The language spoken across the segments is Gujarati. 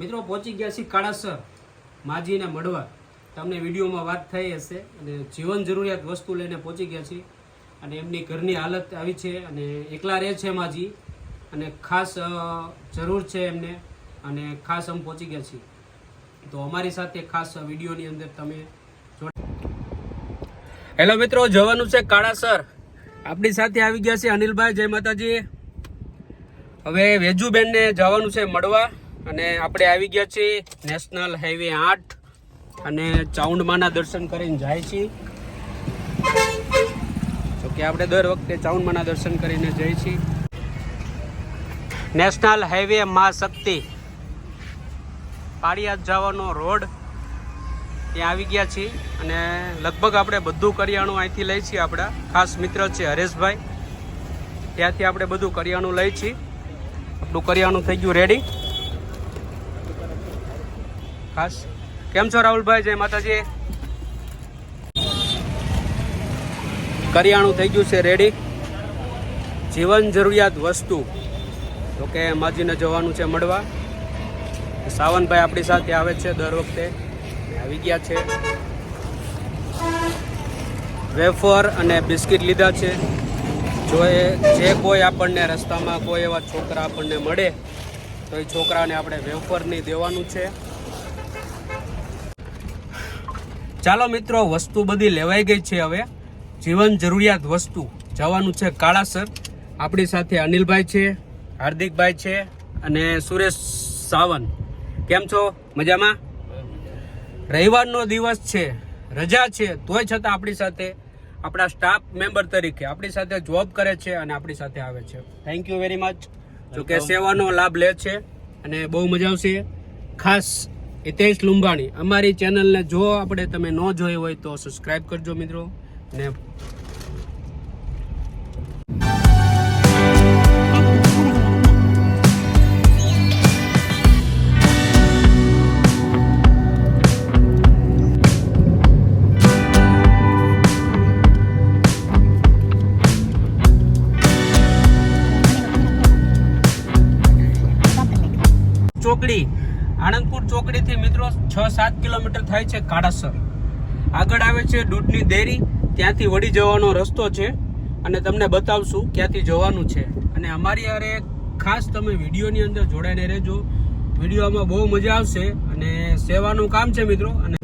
મિત્રો પહોંચી ગયા છીએ કાળાસર, માજીને મળવા. તમને વિડીયોમાં વાત થઈ હશે અને જીવન જરૂરિયાત વસ્તુ લઈને પહોંચી ગયા છીએ અને એમની ઘરની હાલત આવી છે અને એકલા રહે છે માજી અને ખાસ જરૂર છે એમને અને ખાસ અમે પહોંચી ગયા છીએ. તો અમારી સાથે ખાસ વિડીયોની અંદર તમે હેલો મિત્રો, જવાનું છે કાળાસર. આપણી સાથે આવી ગયા છે અનિલભાઈ જય માતાજી. હવે વેજુબેનને જવાનું છે મળવા. અને આપણે આવી ગયા છીએ નેશનલ હાઈવે આઠ અને ચાઉંડમાના દર્શન કરીને જાય છીએ. જોકે આપણે દર વખતે ચાઉંડમાના દર્શન કરીને જઈએ છીએ. નેશનલ હાઈવે મા શક્તિ. પાળિયાદ જવાનો રોડ ત્યાં આવી ગયા છીએ અને લગભગ આપણે બધું કરિયાણું અહીંથી લઈ છીએ આપણા. ખાસ મિત્ર છે હરેશભાઈ. ત્યાંથી આપણે બધું કરિયાણું લઈ છીએ. આપણું કરિયાણું થઈ ગયું રેડી ખાસ. કેમ છો રાહુલભાઈ? જય માતાજી. કરિયાણું થઈ ગયું છે રેડી જીવન જરૂરિયાત વસ્તુ. તો કે માજીને જવાનું છે મળવા. સાવનભાઈ આપણી સાથે આવે છે દર વખતે. આવી ગયા છે. વેફર અને બિસ્કિટ લીધા છે. જો એ જે કોઈ આપણને રસ્તામાં કોઈ એવા છોકરા આપણને મળે, તો એ છોકરાને આપણે વેફર નહીં દેવાનું છે. ચાલો મિત્રો વસ્તુ બધી લેવાઈ ગઈ છે હવે. જીવન જરૂરિયાત વસ્તુ. જવાનું છે કાળાસર. આપણી સાથે અનિલભાઈ છે હાર્દિકભાઈ છે અને સુરેશ સાવન. કેમ છો? મજામાં? રવિવારનો દિવસ છે રજા છે તોય છતાં આપણી સાથે આપણા સ્ટાફ મેમ્બર તરીકે આપણી સાથે જોબ કરે છે અને આપણી સાથે આવે છે. થેન્ક યુ વેરી મચ જો કે સેવાનો લાભ લે છે અને બહુ મજા આવશે. ખાસ હિતેશ લુંબાણી. અમારી ચેનલને જો આપણે તમે ન જોઈ હોય તો સબસ્ક્રાઈબ કરજો મિત્રો. ને ચોકડી. આણંદપુર ચોકડીથી મિત્રો છ સાત કિલોમીટર થાય છે કાળાસર. આગળ આવે છે દૂધની ડેરી ત્યાંથી વળી જવાનો રસ્તો છે અને તમને બતાવશું ક્યાંથી જવાનું છે. અને અમારી અરે ખાસ તમે વિડીયોની અંદર જોડાઈને રહેજો. વિડીયોમાં બહુ મજા આવશે અને સેવાનું કામ છે મિત્રો અને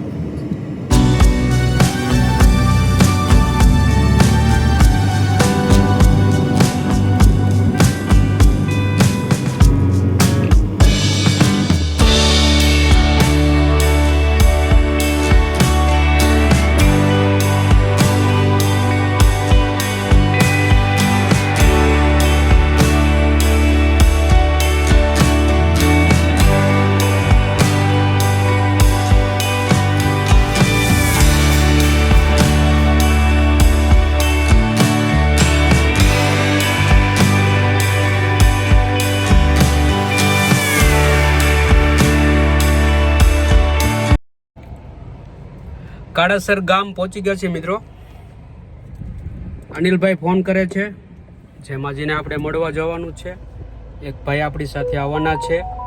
કાળાસર ગામ પહોંચી ગયા છે મિત્રો. અનિલભાઈ ફોન કરે છે. જેમાં જેને આપણે મળવા જવાનું છે. એક ભાઈ આપણી સાથે આવવાના છે.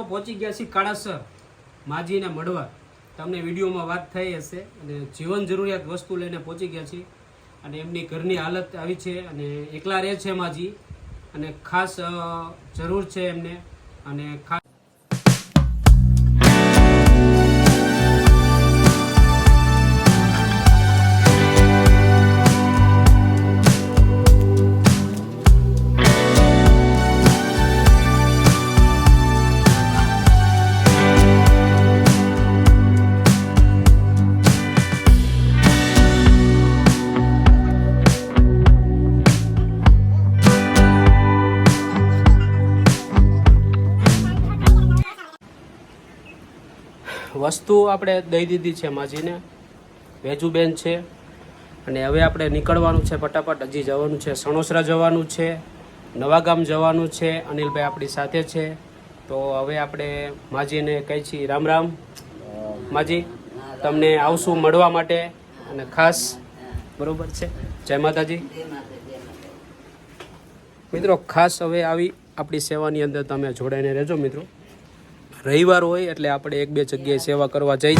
મિત્રો, પહોંચી ગયા છીએ કાળાસર, માજીને મળવા. તમને વિડીયોમાં વાત થઈ હશે. અને જીવન જરૂરિયાત વસ્તુ લઈને પહોંચી ગયા છીએ. અને એમની ઘરની હાલત આવી છે અને એકલા રહે છે માજી. અને ખાસ જરૂર છે એમને. અને ખાસ વસ્તુ આપણે દઈ દીધી છે માજીને. વેજુબેન છે. અને હવે આપણે નીકળવાનું છે ફટાફટ. હજી જવાનું છે સણોસરા જવાનું છે, નવાગામ જવાનું છે, અનિલભાઈ આપણી સાથે છે. તો હવે આપણે માજીને કહી છીએ રામ રામ. માજી, તમને આવશું મળવા માટે અને ખાસ. બરોબર છે? જય માતાજી. મિત્રો, ખાસ હવે આવી આપણી સેવાની અંદર તમે જોડાઈને રહેજો મિત્રો. રવિવાર હોય એટલે આપણે એક બે જગ્યાએ સેવા કરવા જઈ